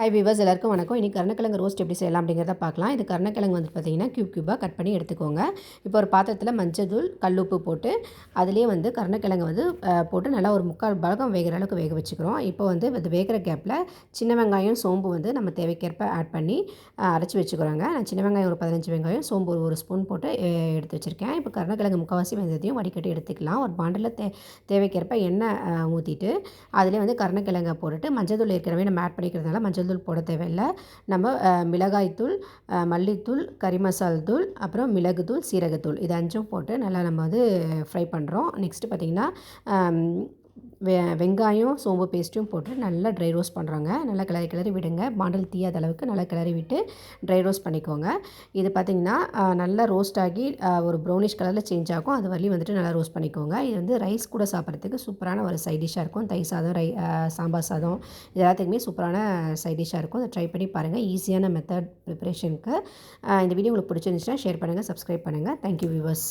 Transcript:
High viewers எல்லாருக்கும் வணக்கம். இன்றைக்கி கருணக்கிழங்கு ரோஸ்ட் எப்படி செய்யலாம் அப்படிங்கிறத பார்க்கலாம். இது கருணக்கிழங்கு வந்து பார்த்திங்கன்னா க்யூப் க்யூபாக கட் பண்ணி எடுத்துக்கோங்க. இப்போ ஒரு பாத்திரத்தில் மஞ்சள் தூள் கல்லுப்பு போட்டு அதுலேயே வந்து கருணக்கிழங்கு வந்து போட்டு நல்லா ஒரு முக்கால் பழகம் வேகிற அளவுக்கு வேக வச்சுக்கிறோம். இப்போ வந்து அது வேகிற கேப்பில் சின்ன வெங்காயம் சோம்பு வந்து நம்ம தேவைக்கேற்ப ஆட் பண்ணி அரைச்சி வச்சுக்கிறோங்க. நான் சின்ன வெங்காயம் ஒரு பதினஞ்சு வெங்காயம் சோம்பு ஒரு ஒரு ஸ்பூன் போட்டு எடுத்து வச்சுருக்கேன். இப்போ கருணக்கிழங்கு முக்கால்வாசி வெந்ததையும் வடிகட்டி எடுத்துக்கலாம். ஒரு பாண்டில் தே தேவைக்கேற்ப எண்ணெய் ஊற்றிட்டு அதிலே வந்து கருணக்கிழங்கை போட்டுட்டு மஞ்சள் தூள் ஏற்கனவே நம்ம ஆட் பண்ணிக்கிறதுனால மஞ்சள் தூள் போட தேவையில்லை. நம்ம மிளகாய்த்தூள் மல்லித்தூள் கறி மசால் தூள் அப்புறம் மிளகுத்தூள் சீரகத்தூள். இது அஞ்சும் போட்டு நல்லா நம்ம வந்து ஃப்ரை பண்ணுறோம் நெக்ஸ்ட்டு பார்த்திங்கன்னா வெ வெங்காயம் சோம்பு பேஸ்ட்டும் போட்டு நல்லா ட்ரை ரோஸ்ட் பண்ணுறோங்க நல்லா கிளறி கிளறி விடுங்க. மாடல் தீயாத அளவுக்கு நல்லா கிளறி விட்டு ட்ரை ரோஸ்ட் பண்ணிக்கோங்க. இது பார்த்திங்கன்னா நல்லா ரோஸ்ட் ஆகி ஒரு ப்ரௌனிஷ் கலரில் சேஞ்ச் ஆகும். அது வரலையும் வந்துட்டு நல்லா ரோஸ்ட் பண்ணிக்கோங்க. இது வந்து ரைஸ் கூட சாப்பிட்றதுக்கு சூப்பரான ஒரு சைட் டிஷ்ஷாக இருக்கும். தை சாதம் ரை சாம்பார் சாதம். இது எல்லாத்துக்குமே சூப்பரான சைட் டிஷ்ஷாக இருக்கும். அதை ட்ரை பண்ணி பாருங்கள் ஈஸியான மெத்தட் ப்ரிப்ரேஷனுக்கு இந்த வீடியோ உங்களுக்கு பிடிச்சிருந்துச்சுன்னா ஷேர் பண்ணுங்கள் சப்ஸ்கிரைப் பண்ணுங்கள் தேங்க்யூ வியூவர்ஸ்